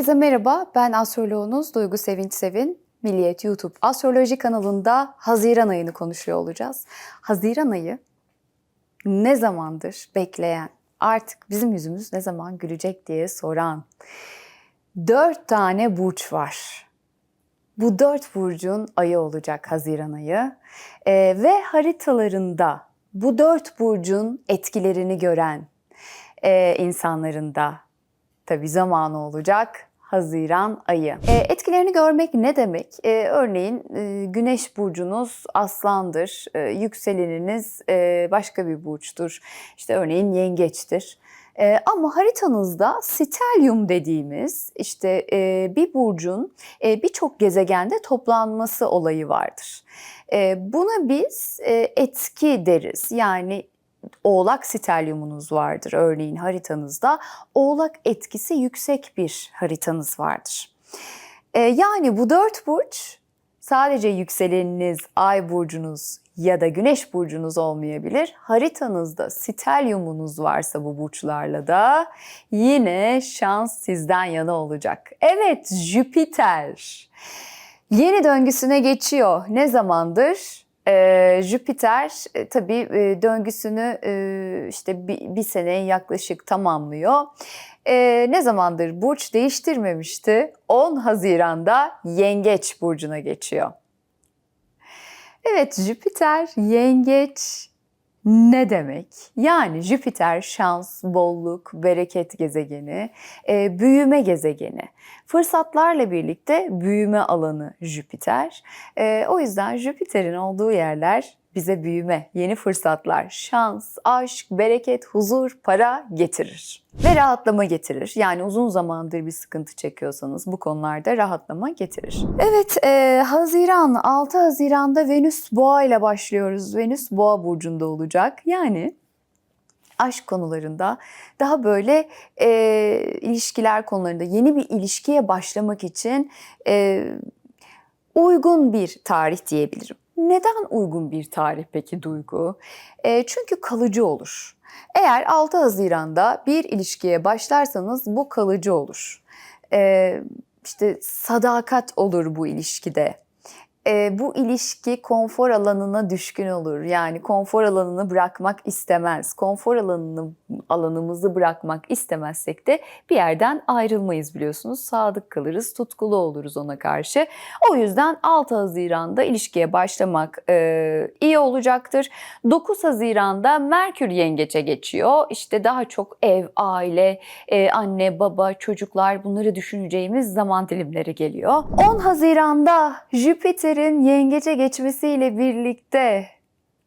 Herkese merhaba, ben astroloğunuz Duygu Sevinç Sevin. Milliyet YouTube Astroloji kanalında Haziran ayını konuşuyor olacağız. Haziran ayı ne zamandır bekleyen, artık bizim yüzümüz ne zaman gülecek diye soran dört tane burç var. Bu dört burcun ayı olacak Haziran ayı Ee, ve haritalarında bu dört burcun etkilerini gören e, insanların da tabii zamanı olacak Haziran ayı. E, etkilerini görmek ne demek? E, örneğin e, Güneş burcunuz Aslan'dır, e, yükseleniniz e, başka bir burçtur. İşte örneğin Yengeç'tir. E, ama haritanızda stelyum dediğimiz işte e, bir burcun e, birçok gezegende toplanması olayı vardır. E, buna biz e, etki deriz. Yani Oğlak stelyumunuz vardır örneğin haritanızda. Oğlak etkisi yüksek bir haritanız vardır. E, yani bu dört burç sadece yükseleniniz, ay burcunuz ya da güneş burcunuz olmayabilir. Haritanızda stelyumunuz varsa bu burçlarla da yine şans sizden yana olacak. Evet Jüpiter yeni döngüsüne geçiyor. Ne zamandır? Ee, Jüpiter e, tabii e, döngüsünü e, işte bir, bir sene yaklaşık tamamlıyor. E, ne zamandır burç değiştirmemişti? 10 Haziran'da Yengeç burcuna geçiyor. Evet Jüpiter Yengeç ne demek? Yani Jüpiter şans, bolluk, bereket gezegeni, e, büyüme gezegeni. Fırsatlarla birlikte büyüme alanı Jüpiter. E, o yüzden Jüpiter'in olduğu yerler bize büyüme, yeni fırsatlar, şans, aşk, bereket, huzur, para getirir. Ve rahatlama getirir. Yani uzun zamandır bir sıkıntı çekiyorsanız bu konularda rahatlama getirir. Evet, e, Haziran, 6 Haziran'da Venüs Boğa ile başlıyoruz. Venüs Boğa burcunda olacak. Yani aşk konularında daha böyle e, ilişkiler konularında yeni bir ilişkiye başlamak için e, uygun bir tarih diyebilirim. Neden uygun bir tarih peki Duygu? E, çünkü kalıcı olur. Eğer 6 Haziran'da bir ilişkiye başlarsanız bu kalıcı olur. E, işte sadakat olur bu ilişkide. E, bu ilişki konfor alanına düşkün olur. Yani konfor alanını bırakmak istemez. Konfor alanını alanımızı bırakmak istemezsek de bir yerden ayrılmayız biliyorsunuz. Sadık kalırız, tutkulu oluruz ona karşı. O yüzden 6 Haziran'da ilişkiye başlamak e, iyi olacaktır. 9 Haziran'da Merkür Yengeç'e geçiyor. İşte daha çok ev, aile, e, anne, baba, çocuklar bunları düşüneceğimiz zaman dilimleri geliyor. 10 Haziran'da Jüpiter'in Yengeç'e geçmesiyle birlikte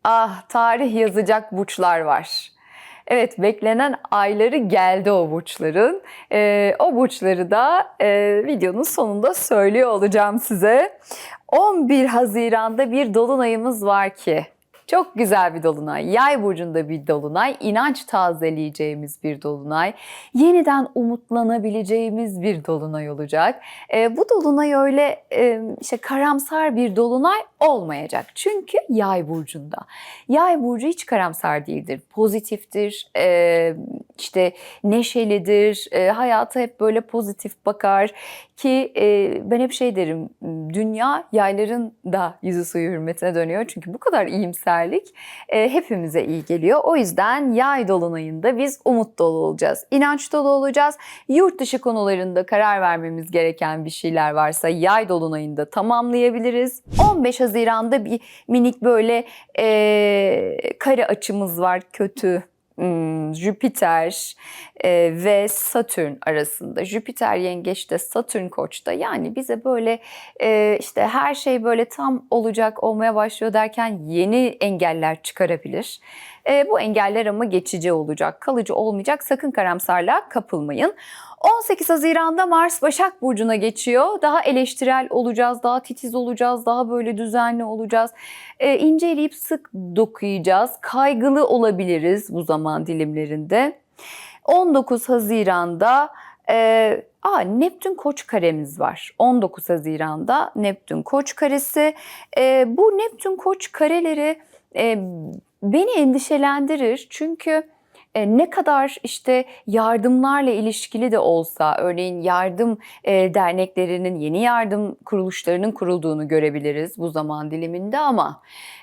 ah tarih yazacak burçlar var. Evet beklenen ayları geldi o burçların. Ee, o burçları da e, videonun sonunda söylüyor olacağım size. 11 Haziran'da bir dolunayımız var ki çok güzel bir dolunay. Yay burcunda bir dolunay. inanç tazeleyeceğimiz bir dolunay. Yeniden umutlanabileceğimiz bir dolunay olacak. E, bu dolunay öyle e, işte karamsar bir dolunay olmayacak. Çünkü yay burcunda. Yay burcu hiç karamsar değildir. Pozitiftir. E, işte neşelidir. E, hayata hep böyle pozitif bakar. Ki e, ben hep şey derim. Dünya yayların da yüzü suyu hürmetine dönüyor. Çünkü bu kadar iyimserlik e, hepimize iyi geliyor. O yüzden yay dolunayında biz umut dolu olacağız. inanç dolu olacağız. Yurt dışı konularında karar vermemiz gereken bir şeyler varsa yay dolunayında tamamlayabiliriz. 15 Haziran'da bir minik böyle e, kare açımız var kötü Hmm, Jüpiter e, ve Satürn arasında. Jüpiter yengeçte, Satürn koçta. Yani bize böyle e, işte her şey böyle tam olacak olmaya başlıyor derken yeni engeller çıkarabilir. E, bu engeller ama geçici olacak, kalıcı olmayacak. Sakın karamsarlığa kapılmayın. 18 Haziran'da Mars Başak Burcu'na geçiyor. Daha eleştirel olacağız, daha titiz olacağız, daha böyle düzenli olacağız. E, inceleyip sık dokuyacağız. Kaygılı olabiliriz bu zaman dilimlerinde. 19 Haziran'da e, aa, Neptün Koç karemiz var. 19 Haziran'da Neptün Koç karesi. E, bu Neptün Koç kareleri e, beni endişelendirir. Çünkü e, ne kadar işte yardımlarla ilişkili de olsa, örneğin yardım e, derneklerinin, yeni yardım kuruluşlarının kurulduğunu görebiliriz bu zaman diliminde ama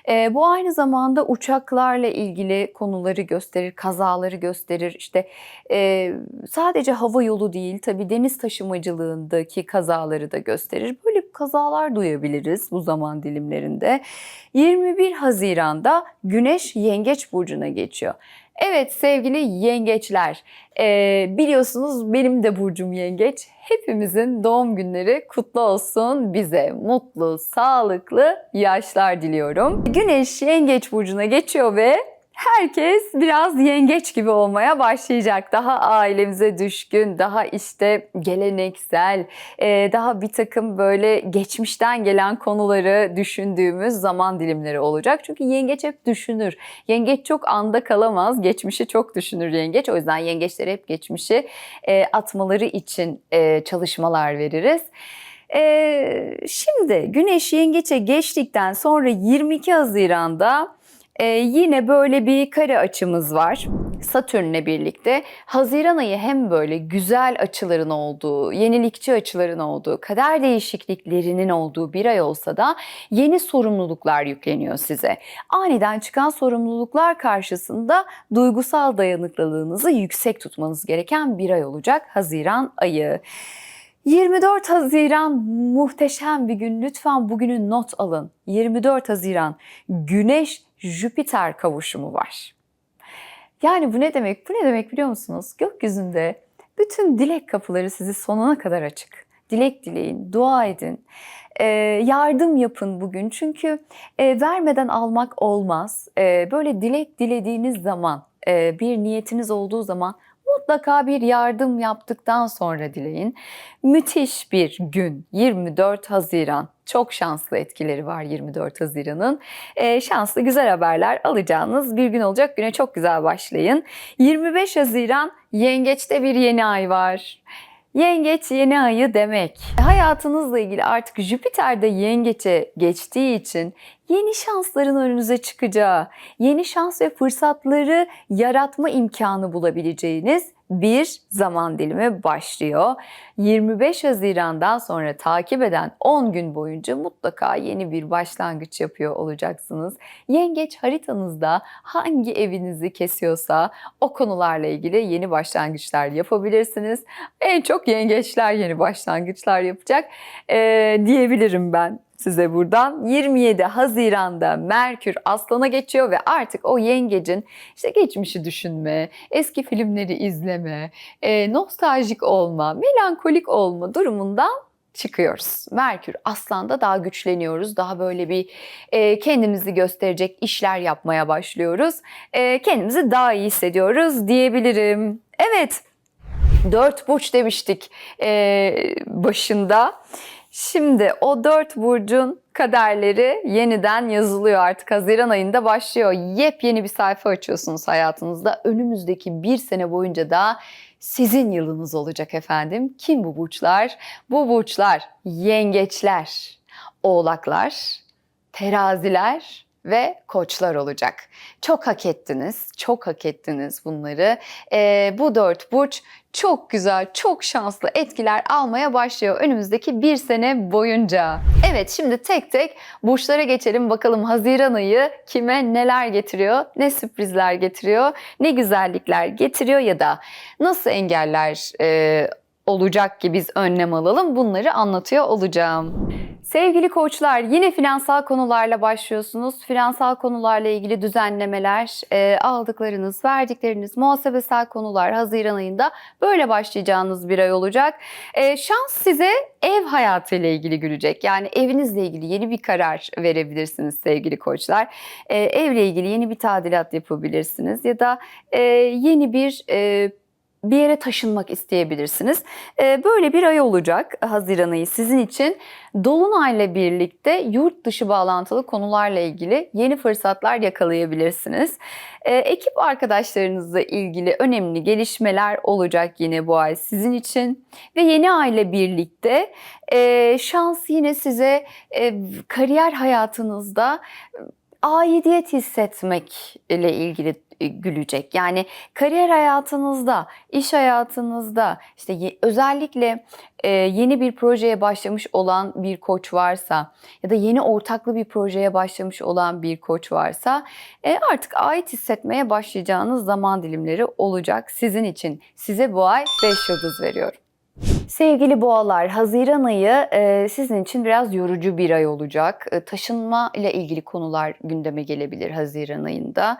e, bu aynı zamanda uçaklarla ilgili konuları gösterir, kazaları gösterir. İşte e, sadece hava yolu değil, tabii deniz taşımacılığındaki kazaları da gösterir. Böyle kazalar duyabiliriz bu zaman dilimlerinde. 21 Haziran'da Güneş Yengeç Burcu'na geçiyor. Evet sevgili yengeçler, e, biliyorsunuz benim de burcum yengeç. Hepimizin doğum günleri kutlu olsun. Bize mutlu, sağlıklı yaşlar diliyorum. Güneş yengeç burcuna geçiyor ve herkes biraz yengeç gibi olmaya başlayacak. Daha ailemize düşkün, daha işte geleneksel, e, daha bir takım böyle geçmişten gelen konuları düşündüğümüz zaman dilimleri olacak. Çünkü yengeç hep düşünür. Yengeç çok anda kalamaz, geçmişi çok düşünür yengeç. O yüzden yengeçlere hep geçmişi e, atmaları için e, çalışmalar veririz. Şimdi Güneş Yengeç'e geçtikten sonra 22 Haziran'da ee, yine böyle bir kare açımız var. Satürn'le birlikte Haziran ayı hem böyle güzel açıların olduğu, yenilikçi açıların olduğu, kader değişikliklerinin olduğu bir ay olsa da yeni sorumluluklar yükleniyor size. Aniden çıkan sorumluluklar karşısında duygusal dayanıklılığınızı yüksek tutmanız gereken bir ay olacak Haziran ayı. 24 Haziran muhteşem bir gün. Lütfen bugünü not alın. 24 Haziran Güneş Jüpiter kavuşumu var. Yani bu ne demek? Bu ne demek biliyor musunuz? Gökyüzünde bütün dilek kapıları sizi sonuna kadar açık. Dilek dileyin, dua edin, e, yardım yapın bugün. Çünkü e, vermeden almak olmaz. E, böyle dilek dilediğiniz zaman, e, bir niyetiniz olduğu zaman mutlaka bir yardım yaptıktan sonra dileyin. Müthiş bir gün 24 Haziran. Çok şanslı etkileri var 24 Haziran'ın. Ee, şanslı güzel haberler alacağınız bir gün olacak. Güne çok güzel başlayın. 25 Haziran Yengeç'te bir yeni ay var. Yengeç yeni ayı demek. Hayatınızla ilgili artık Jüpiter'de yengeçe geçtiği için yeni şansların önünüze çıkacağı, yeni şans ve fırsatları yaratma imkanı bulabileceğiniz bir zaman dilimi başlıyor. 25 Haziran'dan sonra takip eden 10 gün boyunca mutlaka yeni bir başlangıç yapıyor olacaksınız. Yengeç haritanızda hangi evinizi kesiyorsa o konularla ilgili yeni başlangıçlar yapabilirsiniz. En çok yengeçler yeni başlangıçlar yapacak ee, diyebilirim ben size buradan. 27 Haziran'da Merkür Aslan'a geçiyor ve artık o yengecin işte geçmişi düşünme, eski filmleri izleme, e, nostaljik olma, melankolik olma durumundan çıkıyoruz. Merkür Aslan'da daha güçleniyoruz. Daha böyle bir e, kendimizi gösterecek işler yapmaya başlıyoruz. E, kendimizi daha iyi hissediyoruz diyebilirim. Evet, dört burç demiştik e, başında. Şimdi o dört burcun kaderleri yeniden yazılıyor artık Haziran ayında başlıyor. Yepyeni bir sayfa açıyorsunuz hayatınızda. Önümüzdeki bir sene boyunca da sizin yılınız olacak efendim. Kim bu burçlar? Bu burçlar yengeçler, oğlaklar, teraziler ve koçlar olacak. Çok hak ettiniz, çok hak ettiniz bunları. Ee, bu dört burç çok güzel, çok şanslı etkiler almaya başlıyor önümüzdeki bir sene boyunca. Evet şimdi tek tek burçlara geçelim bakalım Haziran ayı kime neler getiriyor, ne sürprizler getiriyor, ne güzellikler getiriyor ya da nasıl engeller e, olacak ki biz önlem alalım bunları anlatıyor olacağım. Sevgili koçlar yine finansal konularla başlıyorsunuz. Finansal konularla ilgili düzenlemeler, e, aldıklarınız, verdikleriniz, muhasebesel konular Haziran ayında böyle başlayacağınız bir ay olacak. E, şans size ev hayatı ile ilgili gülecek. Yani evinizle ilgili yeni bir karar verebilirsiniz sevgili koçlar. E, evle ilgili yeni bir tadilat yapabilirsiniz ya da e, yeni bir e, bir yere taşınmak isteyebilirsiniz. Ee, böyle bir ay olacak Haziran ayı sizin için. Dolunayla birlikte yurt dışı bağlantılı konularla ilgili yeni fırsatlar yakalayabilirsiniz. Ee, ekip arkadaşlarınızla ilgili önemli gelişmeler olacak yine bu ay sizin için. Ve yeni ay ile birlikte e, şans yine size e, kariyer hayatınızda aidiyet hissetmek ile ilgili e, gülecek. Yani kariyer hayatınızda, iş hayatınızda işte özellikle e, yeni bir projeye başlamış olan bir koç varsa ya da yeni ortaklı bir projeye başlamış olan bir koç varsa e, artık ait hissetmeye başlayacağınız zaman dilimleri olacak sizin için. Size bu ay 5 yıldız veriyorum. Sevgili boğalar, Haziran ayı e, sizin için biraz yorucu bir ay olacak. E, taşınma ile ilgili konular gündeme gelebilir Haziran ayında.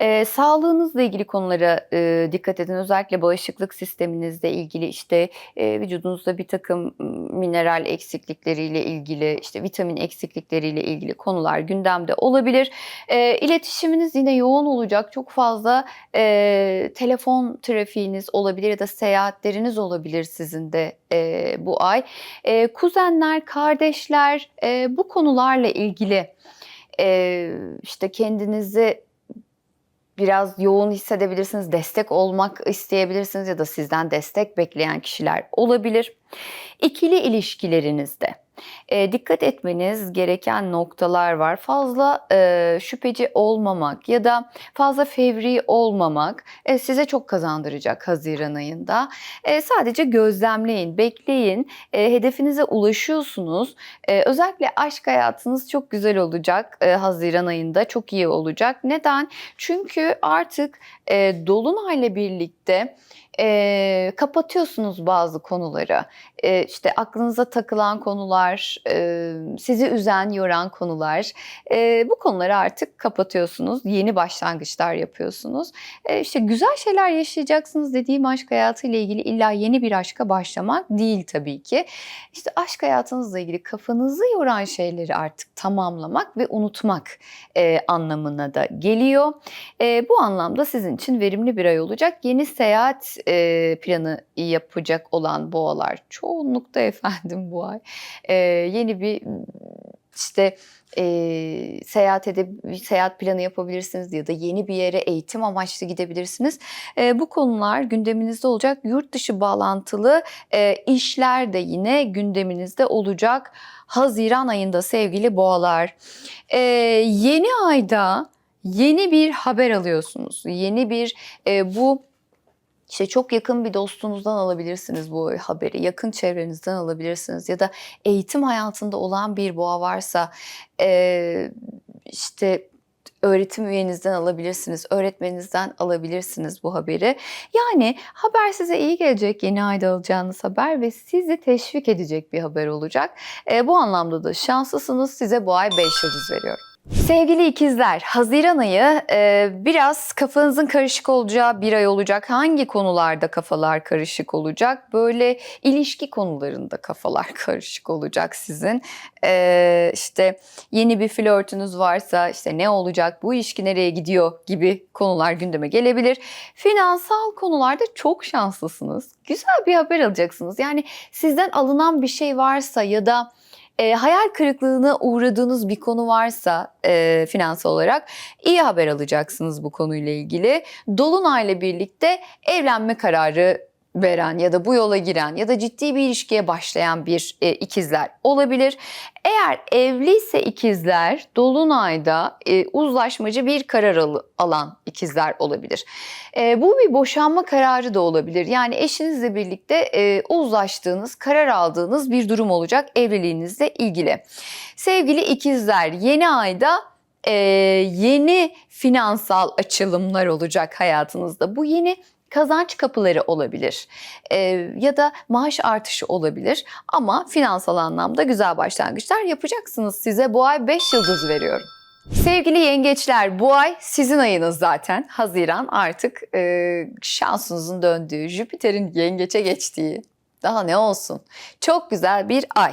E, sağlığınızla ilgili konulara e, dikkat edin. Özellikle bağışıklık sisteminizle ilgili işte e, vücudunuzda bir takım mineral eksiklikleriyle ilgili, işte vitamin eksiklikleriyle ilgili konular gündemde olabilir. E, iletişiminiz yine yoğun olacak. Çok fazla e, telefon trafiğiniz olabilir ya da seyahatleriniz olabilir sizin de e, bu ay. E, kuzenler, kardeşler e, bu konularla ilgili e, işte kendinizi biraz yoğun hissedebilirsiniz, destek olmak isteyebilirsiniz ya da sizden destek bekleyen kişiler olabilir. İkili ilişkilerinizde e, dikkat etmeniz gereken noktalar var. Fazla e, şüpheci olmamak ya da fazla fevri olmamak e, size çok kazandıracak Haziran ayında. E, sadece gözlemleyin, bekleyin. E, hedefinize ulaşıyorsunuz. E, özellikle aşk hayatınız çok güzel olacak e, Haziran ayında. Çok iyi olacak. Neden? Çünkü artık e, Dolunay'la birlikte e, kapatıyorsunuz bazı konuları. E, işte aklınıza takılan konular, e, sizi üzen, yoran konular. E, bu konuları artık kapatıyorsunuz. Yeni başlangıçlar yapıyorsunuz. E, işte güzel şeyler yaşayacaksınız dediğim aşk hayatı ile ilgili illa yeni bir aşka başlamak değil tabii ki. İşte aşk hayatınızla ilgili kafanızı yoran şeyleri artık tamamlamak ve unutmak e, anlamına da geliyor. E, bu anlamda sizin için verimli bir ay olacak. Yeni seyahat e, planı yapacak olan boğalar çoğunlukta efendim bu ay. E, yeni bir işte e, seyahat edip seyahat planı yapabilirsiniz ya da yeni bir yere eğitim amaçlı gidebilirsiniz. E, bu konular gündeminizde olacak. Yurt dışı bağlantılı e, işler de yine gündeminizde olacak. Haziran ayında sevgili boğalar. E, yeni ayda yeni bir haber alıyorsunuz. Yeni bir e, bu işte çok yakın bir dostunuzdan alabilirsiniz bu haberi, yakın çevrenizden alabilirsiniz ya da eğitim hayatında olan bir boğa varsa işte öğretim üyenizden alabilirsiniz, öğretmeninizden alabilirsiniz bu haberi. Yani haber size iyi gelecek, yeni ayda alacağınız haber ve sizi teşvik edecek bir haber olacak. E, bu anlamda da şanslısınız. Size bu ay 5 yıldız veriyorum. Sevgili ikizler, Haziran ayı e, biraz kafanızın karışık olacağı bir ay olacak. Hangi konularda kafalar karışık olacak? Böyle ilişki konularında kafalar karışık olacak sizin. E, işte yeni bir flörtünüz varsa işte ne olacak, bu ilişki nereye gidiyor gibi konular gündeme gelebilir. Finansal konularda çok şanslısınız. Güzel bir haber alacaksınız. Yani sizden alınan bir şey varsa ya da e, hayal kırıklığına uğradığınız bir konu varsa e, finansal olarak iyi haber alacaksınız bu konuyla ilgili. Dolunay'la birlikte evlenme kararı veren ya da bu yola giren ya da ciddi bir ilişkiye başlayan bir e, ikizler olabilir. Eğer evliyse ikizler dolunayda e, uzlaşmacı bir karar al- alan ikizler olabilir. E, bu bir boşanma kararı da olabilir. Yani eşinizle birlikte e, uzlaştığınız, karar aldığınız bir durum olacak evliliğinizle ilgili. Sevgili ikizler yeni ayda e, yeni finansal açılımlar olacak hayatınızda. Bu yeni kazanç kapıları olabilir Ee, ya da maaş artışı olabilir ama finansal anlamda güzel başlangıçlar yapacaksınız. Size bu ay 5 yıldız veriyorum. Sevgili yengeçler bu ay sizin ayınız zaten. Haziran artık e, şansınızın döndüğü, Jüpiter'in yengeçe geçtiği, daha ne olsun. Çok güzel bir ay.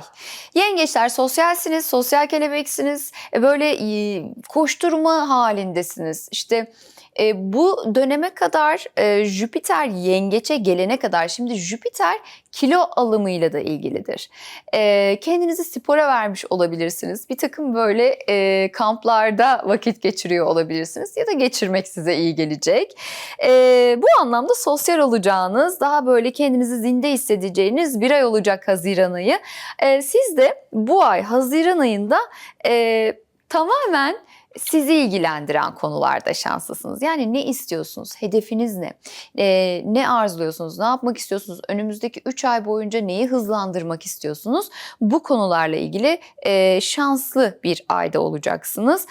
Yengeçler sosyalsiniz, sosyal kelebeksiniz. E, Böyle e, koşturma halindesiniz. İşte e, bu döneme kadar e, Jüpiter yengeçe gelene kadar şimdi Jüpiter kilo alımıyla da ilgilidir. E, kendinizi spora vermiş olabilirsiniz. Bir takım böyle e, kamplarda vakit geçiriyor olabilirsiniz ya da geçirmek size iyi gelecek. E, bu anlamda sosyal olacağınız, daha böyle kendinizi zinde hissedeceğiniz bir ay olacak Haziran ayı. E, siz de bu ay Haziran ayında e, tamamen sizi ilgilendiren konularda şanslısınız. Yani ne istiyorsunuz? Hedefiniz ne? Ee, ne arzuluyorsunuz? Ne yapmak istiyorsunuz? Önümüzdeki 3 ay boyunca neyi hızlandırmak istiyorsunuz? Bu konularla ilgili e, şanslı bir ayda olacaksınız.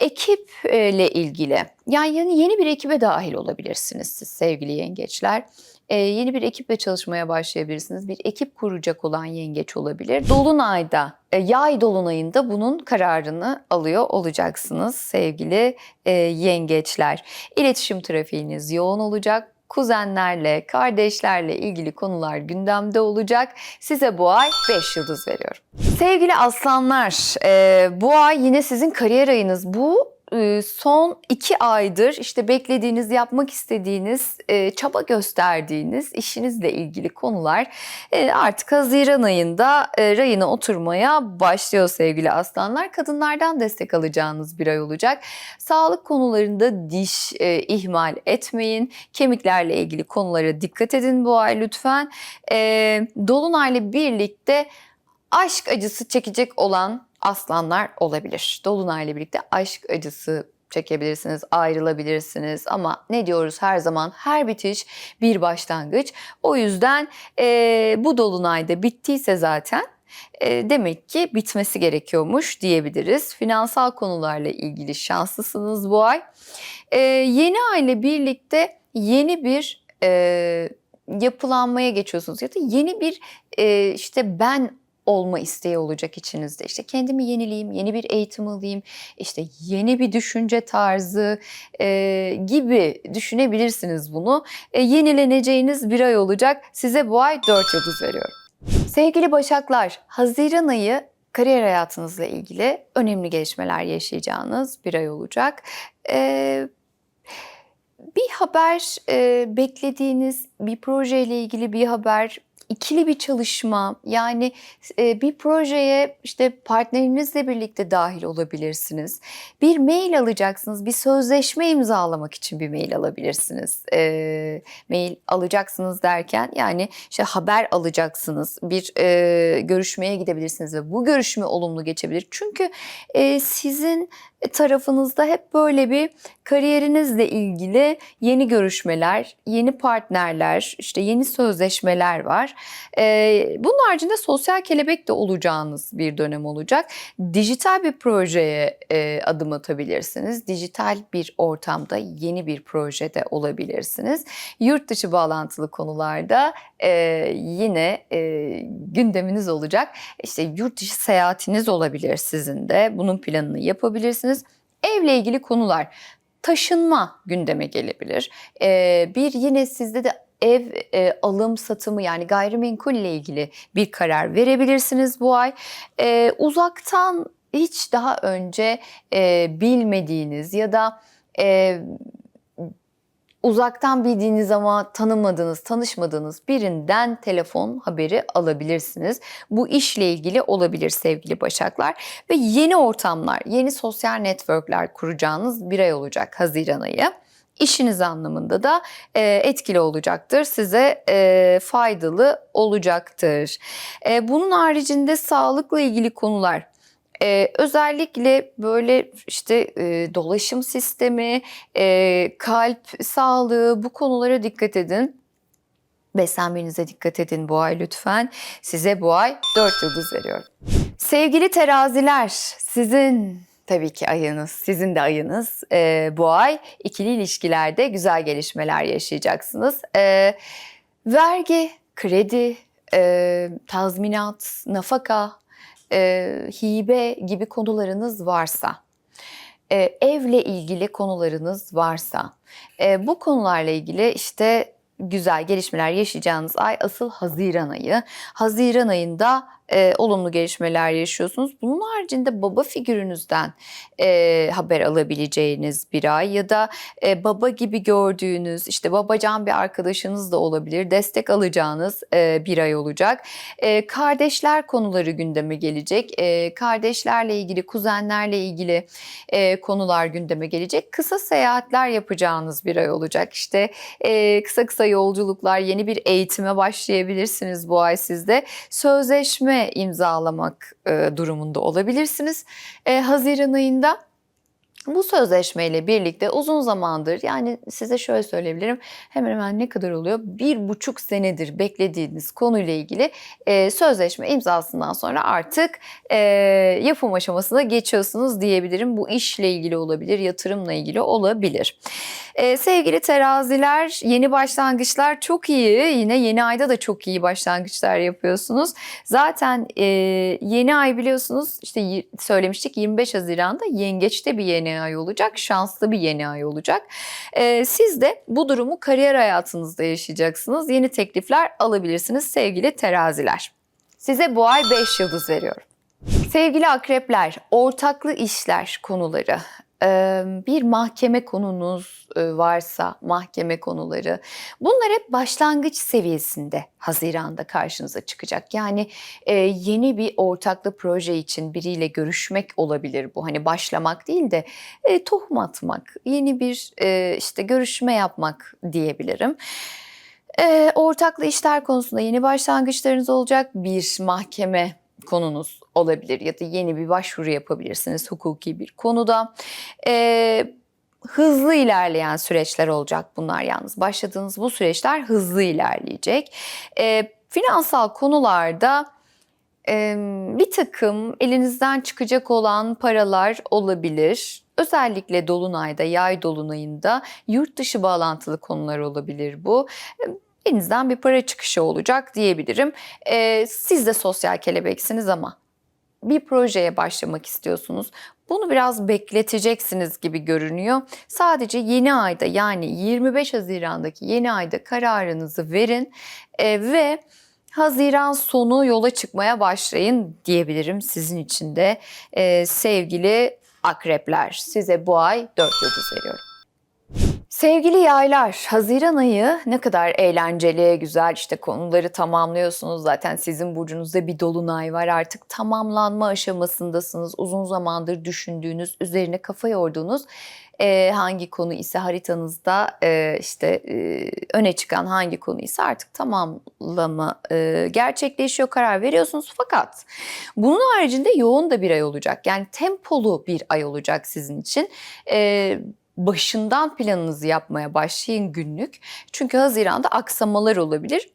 Ekiple ilgili yani yeni, bir ekibe dahil olabilirsiniz siz sevgili yengeçler. Ee, yeni bir ekiple çalışmaya başlayabilirsiniz. Bir ekip kuracak olan yengeç olabilir. Dolunayda, e, yay dolunayında bunun kararını alıyor olacaksınız sevgili e, yengeçler. İletişim trafiğiniz yoğun olacak. Kuzenlerle, kardeşlerle ilgili konular gündemde olacak. Size bu ay 5 yıldız veriyorum. Sevgili aslanlar, e, bu ay yine sizin kariyer ayınız. Bu son iki aydır işte beklediğiniz, yapmak istediğiniz, e, çaba gösterdiğiniz işinizle ilgili konular e, artık Haziran ayında rayına oturmaya başlıyor sevgili aslanlar. Kadınlardan destek alacağınız bir ay olacak. Sağlık konularında diş ihmal etmeyin. Kemiklerle ilgili konulara dikkat edin bu ay lütfen. Dolunayla birlikte aşk acısı çekecek olan aslanlar olabilir. Dolunayla birlikte aşk acısı çekebilirsiniz, ayrılabilirsiniz ama ne diyoruz her zaman her bitiş bir başlangıç. O yüzden e, bu dolunayda bittiyse zaten e, demek ki bitmesi gerekiyormuş diyebiliriz. Finansal konularla ilgili şanslısınız bu ay. E, yeni ay ile birlikte yeni bir e, yapılanmaya geçiyorsunuz ya da yeni bir e, işte ben olma isteği olacak içinizde. İşte kendimi yenileyim, yeni bir eğitim alayım, işte yeni bir düşünce tarzı e, gibi düşünebilirsiniz bunu. E, yenileneceğiniz bir ay olacak. Size bu ay 4 yıldız veriyorum. Sevgili Başaklar, Haziran ayı kariyer hayatınızla ilgili önemli gelişmeler yaşayacağınız bir ay olacak. Ee, bir haber e, beklediğiniz bir projeyle ilgili bir haber ikili bir çalışma yani e, bir projeye işte partnerinizle birlikte dahil olabilirsiniz. Bir mail alacaksınız, bir sözleşme imzalamak için bir mail alabilirsiniz. E, mail alacaksınız derken yani işte haber alacaksınız, bir e, görüşmeye gidebilirsiniz ve bu görüşme olumlu geçebilir. Çünkü e, sizin tarafınızda hep böyle bir kariyerinizle ilgili yeni görüşmeler, yeni partnerler, işte yeni sözleşmeler var. Ee, bunun haricinde sosyal kelebek de olacağınız bir dönem olacak. Dijital bir projeye e, adım atabilirsiniz. Dijital bir ortamda yeni bir projede olabilirsiniz. Yurt dışı bağlantılı konularda e, yine e, gündeminiz olacak. İşte yurt dışı seyahatiniz olabilir sizin de. Bunun planını yapabilirsiniz. Evle ilgili konular taşınma gündeme gelebilir. Ee, bir yine sizde de ev e, alım satımı yani gayrimenkul ile ilgili bir karar verebilirsiniz bu ay. Ee, uzaktan hiç daha önce e, bilmediğiniz ya da e, uzaktan bildiğiniz ama tanımadığınız, tanışmadığınız birinden telefon haberi alabilirsiniz. Bu işle ilgili olabilir sevgili Başaklar ve yeni ortamlar, yeni sosyal networkler kuracağınız bir ay olacak Haziran ayı. İşiniz anlamında da e, etkili olacaktır. Size e, faydalı olacaktır. E, bunun haricinde sağlıkla ilgili konular ee, özellikle böyle işte e, dolaşım sistemi, e, kalp sağlığı bu konulara dikkat edin. Beslenmenize dikkat edin bu ay lütfen. Size bu ay 4 yıldız veriyorum. Sevgili teraziler, sizin tabii ki ayınız, sizin de ayınız e, bu ay ikili ilişkilerde güzel gelişmeler yaşayacaksınız. E, vergi, kredi, e, tazminat, nafaka, e, hibe gibi konularınız varsa, e, evle ilgili konularınız varsa, e, bu konularla ilgili işte güzel gelişmeler yaşayacağınız ay asıl Haziran ayı. Haziran ayında e, olumlu gelişmeler yaşıyorsunuz. Bunun haricinde baba figürünüzden e, haber alabileceğiniz bir ay ya da e, baba gibi gördüğünüz işte babacan bir arkadaşınız da olabilir. Destek alacağınız e, bir ay olacak. E, kardeşler konuları gündeme gelecek. E, kardeşlerle ilgili, kuzenlerle ilgili e, konular gündeme gelecek. Kısa seyahatler yapacağınız bir ay olacak. İşte e, kısa kısa yolculuklar, yeni bir eğitime başlayabilirsiniz bu ay sizde. Sözleşme imzalamak e, durumunda olabilirsiniz. E, Haziran ayında Bu sözleşmeyle birlikte uzun zamandır yani size şöyle söyleyebilirim hemen hemen ne kadar oluyor? Bir buçuk senedir beklediğiniz konuyla ilgili e, sözleşme imzasından sonra artık e, yapım aşamasına geçiyorsunuz diyebilirim. Bu işle ilgili olabilir, yatırımla ilgili olabilir. E, sevgili teraziler yeni başlangıçlar çok iyi. Yine yeni ayda da çok iyi başlangıçlar yapıyorsunuz. Zaten e, yeni ay biliyorsunuz işte söylemiştik 25 Haziran'da yengeçte bir yeni ay olacak. Şanslı bir yeni ay olacak. E, siz de bu durumu kariyer hayatınızda yaşayacaksınız. Yeni teklifler alabilirsiniz sevgili teraziler. Size bu ay 5 yıldız veriyorum. Sevgili akrepler, ortaklı işler konuları, bir mahkeme konunuz varsa mahkeme konuları bunlar hep başlangıç seviyesinde Haziran'da karşınıza çıkacak. Yani yeni bir ortaklı proje için biriyle görüşmek olabilir bu. Hani başlamak değil de tohum atmak, yeni bir işte görüşme yapmak diyebilirim. Ortaklı işler konusunda yeni başlangıçlarınız olacak. Bir mahkeme konunuz olabilir ya da yeni bir başvuru yapabilirsiniz hukuki bir konuda. Ee, hızlı ilerleyen süreçler olacak bunlar yalnız. Başladığınız bu süreçler hızlı ilerleyecek. Ee, finansal konularda e, bir takım elinizden çıkacak olan paralar olabilir. Özellikle dolunayda, yay dolunayında yurt dışı bağlantılı konular olabilir bu. Elinizden bir para çıkışı olacak diyebilirim. Ee, siz de sosyal kelebeksiniz ama bir projeye başlamak istiyorsunuz. Bunu biraz bekleteceksiniz gibi görünüyor. Sadece yeni ayda yani 25 Haziran'daki yeni ayda kararınızı verin e, ve Haziran sonu yola çıkmaya başlayın diyebilirim sizin için de e, sevgili akrepler. Size bu ay 4 yıldız veriyorum. Sevgili yaylar, Haziran ayı ne kadar eğlenceli, güzel işte konuları tamamlıyorsunuz. Zaten sizin burcunuzda bir dolunay var artık tamamlanma aşamasındasınız. Uzun zamandır düşündüğünüz, üzerine kafa yorduğunuz e, hangi konu ise haritanızda e, işte e, öne çıkan hangi konu ise artık tamamlama e, gerçekleşiyor, karar veriyorsunuz. Fakat bunun haricinde yoğun da bir ay olacak. Yani tempolu bir ay olacak sizin için. E, başından planınızı yapmaya başlayın günlük. Çünkü Haziran'da aksamalar olabilir.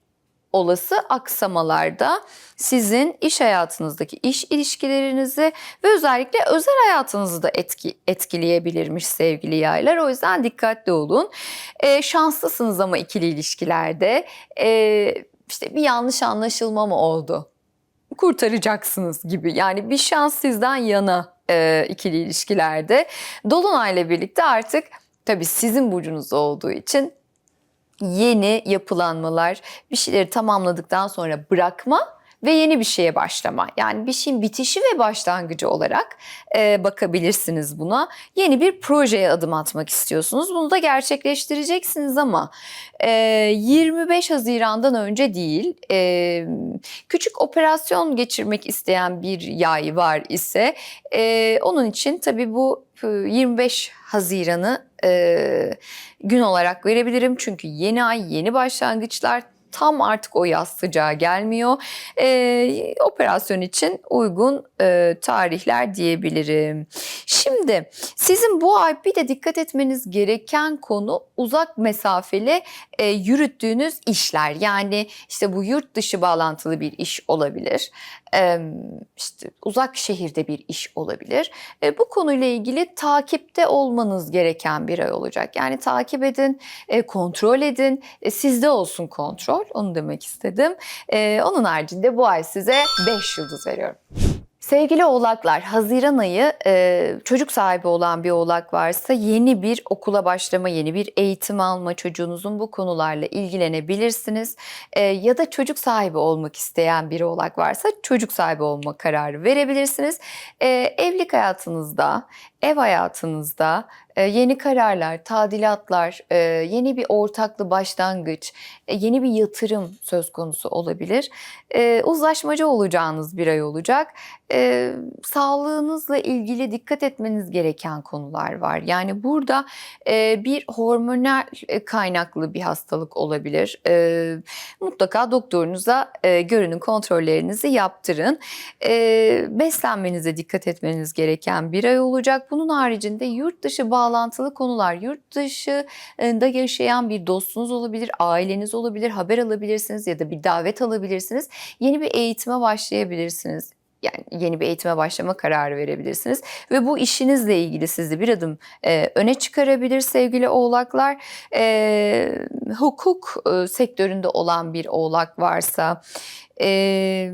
Olası aksamalarda sizin iş hayatınızdaki iş ilişkilerinizi ve özellikle özel hayatınızı da etki, etkileyebilirmiş sevgili yaylar. O yüzden dikkatli olun. E, şanslısınız ama ikili ilişkilerde. E, işte bir yanlış anlaşılma mı oldu? kurtaracaksınız gibi. Yani bir şans sizden yana e, ikili ilişkilerde. Dolunayla birlikte artık tabii sizin burcunuz olduğu için yeni yapılanmalar, bir şeyleri tamamladıktan sonra bırakma ve yeni bir şeye başlama. Yani bir şeyin bitişi ve başlangıcı olarak e, bakabilirsiniz buna. Yeni bir projeye adım atmak istiyorsunuz. Bunu da gerçekleştireceksiniz ama e, 25 Haziran'dan önce değil. E, küçük operasyon geçirmek isteyen bir yay var ise e, onun için tabii bu e, 25 Haziran'ı e, gün olarak verebilirim. Çünkü yeni ay, yeni başlangıçlar tam artık o yaz sıcağı gelmiyor. E, operasyon için uygun e, tarihler diyebilirim. Şimdi sizin bu ay bir de dikkat etmeniz gereken konu uzak mesafeli e, yürüttüğünüz işler. Yani işte bu yurt dışı bağlantılı bir iş olabilir. İşte uzak şehirde bir iş olabilir. E, bu konuyla ilgili takipte olmanız gereken bir ay olacak. Yani takip edin, e, kontrol edin. E, sizde olsun kontrol. Onu demek istedim. Onun haricinde bu ay size 5 yıldız veriyorum. Sevgili oğlaklar, Haziran ayı e, çocuk sahibi olan bir oğlak varsa yeni bir okula başlama, yeni bir eğitim alma çocuğunuzun bu konularla ilgilenebilirsiniz. E, ya da çocuk sahibi olmak isteyen bir oğlak varsa çocuk sahibi olma kararı verebilirsiniz. E, evlilik hayatınızda, ev hayatınızda e, yeni kararlar, tadilatlar, e, yeni bir ortaklı başlangıç, e, yeni bir yatırım söz konusu olabilir. Uzlaşmacı olacağınız bir ay olacak. Sağlığınızla ilgili dikkat etmeniz gereken konular var. Yani burada bir hormonal kaynaklı bir hastalık olabilir. Mutlaka doktorunuza görünün, kontrollerinizi yaptırın. Beslenmenize dikkat etmeniz gereken bir ay olacak. Bunun haricinde yurt dışı bağlantılı konular, yurt dışında yaşayan bir dostunuz olabilir, aileniz olabilir, haber alabilirsiniz ya da bir davet alabilirsiniz. Yeni bir eğitime başlayabilirsiniz yani yeni bir eğitime başlama kararı verebilirsiniz ve bu işinizle ilgili sizi bir adım e, öne çıkarabilir sevgili oğlaklar. E, hukuk e, sektöründe olan bir oğlak varsa, e,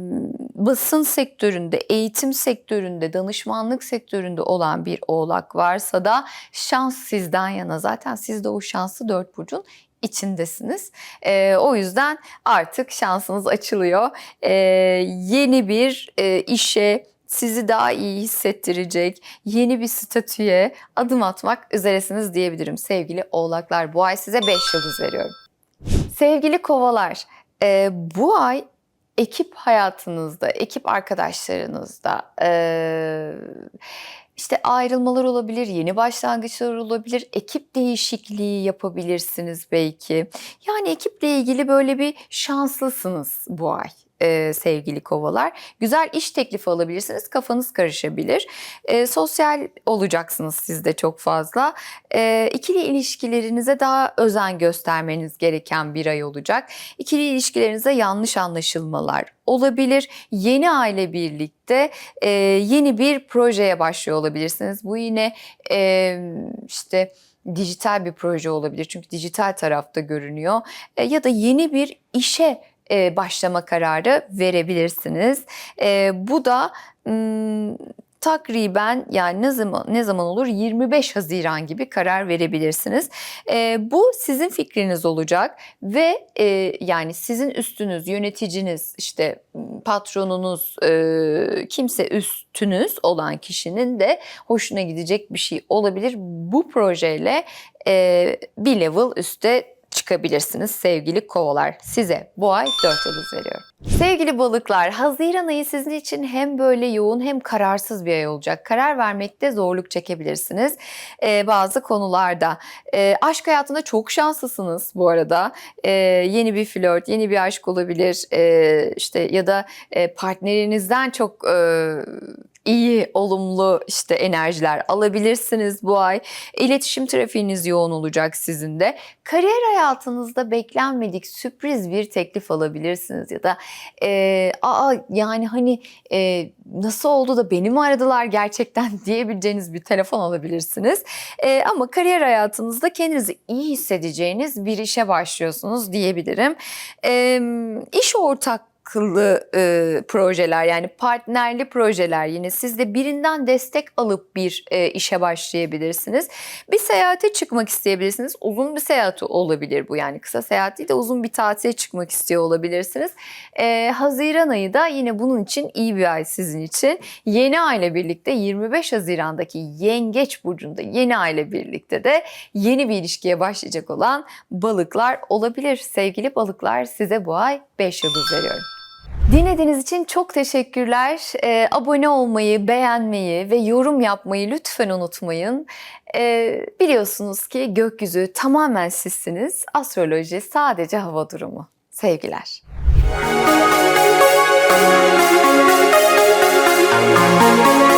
basın sektöründe, eğitim sektöründe, danışmanlık sektöründe olan bir oğlak varsa da şans sizden yana. Zaten siz de o şansı dört burcun içindesiniz. E, o yüzden artık şansınız açılıyor. E, yeni bir e, işe sizi daha iyi hissettirecek yeni bir statüye adım atmak üzeresiniz diyebilirim sevgili oğlaklar. Bu ay size 5 yıldız veriyorum. Sevgili kovalar, e, bu ay ekip hayatınızda, ekip arkadaşlarınızda, e, işte ayrılmalar olabilir, yeni başlangıçlar olabilir, ekip değişikliği yapabilirsiniz belki. Yani ekiple ilgili böyle bir şanslısınız bu ay e, sevgili kovalar. Güzel iş teklifi alabilirsiniz. Kafanız karışabilir. E, sosyal olacaksınız siz de çok fazla. E, ikili ilişkilerinize daha özen göstermeniz gereken bir ay olacak. İkili ilişkilerinize yanlış anlaşılmalar olabilir. Yeni aile birlikte e, yeni bir projeye başlıyor olabilirsiniz. Bu yine e, işte dijital bir proje olabilir çünkü dijital tarafta görünüyor e, ya da yeni bir işe e, başlama kararı verebilirsiniz. E, bu da takriben yani ne zaman ne zaman olur 25 Haziran gibi karar verebilirsiniz. E, bu sizin fikriniz olacak ve e, yani sizin üstünüz, yöneticiniz, işte patronunuz, e, kimse üstünüz olan kişinin de hoşuna gidecek bir şey olabilir. Bu projeyle e, bir level üste çıkabilirsiniz sevgili kovalar. Size bu ay 4 yıldız veriyorum. Sevgili balıklar, Haziran ayı sizin için hem böyle yoğun hem kararsız bir ay olacak. Karar vermekte zorluk çekebilirsiniz ee, bazı konularda. Ee, aşk hayatında çok şanslısınız bu arada. Ee, yeni bir flört, yeni bir aşk olabilir. Ee, işte ya da e, partnerinizden çok e, iyi, olumlu işte enerjiler alabilirsiniz bu ay. İletişim trafiğiniz yoğun olacak sizin de. Kariyer hayatınızda beklenmedik sürpriz bir teklif alabilirsiniz ya da e, aa yani hani e, nasıl oldu da beni mi aradılar gerçekten diyebileceğiniz bir telefon alabilirsiniz. E, ama kariyer hayatınızda kendinizi iyi hissedeceğiniz bir işe başlıyorsunuz diyebilirim. E, iş ortak akıllı e, projeler yani partnerli projeler yine siz de birinden destek alıp bir e, işe başlayabilirsiniz. Bir seyahate çıkmak isteyebilirsiniz. Uzun bir seyahat olabilir bu yani kısa seyahat değil de uzun bir tatile çıkmak istiyor olabilirsiniz. E, Haziran ayı da yine bunun için iyi bir ay sizin için. Yeni aile birlikte 25 Haziran'daki Yengeç burcunda yeni aile birlikte de yeni bir ilişkiye başlayacak olan balıklar olabilir. Sevgili balıklar size bu ay 5 yıldız veriyorum. Dinlediğiniz için çok teşekkürler. Ee, abone olmayı, beğenmeyi ve yorum yapmayı lütfen unutmayın. Ee, biliyorsunuz ki gökyüzü tamamen sizsiniz. Astroloji sadece hava durumu. Sevgiler. Müzik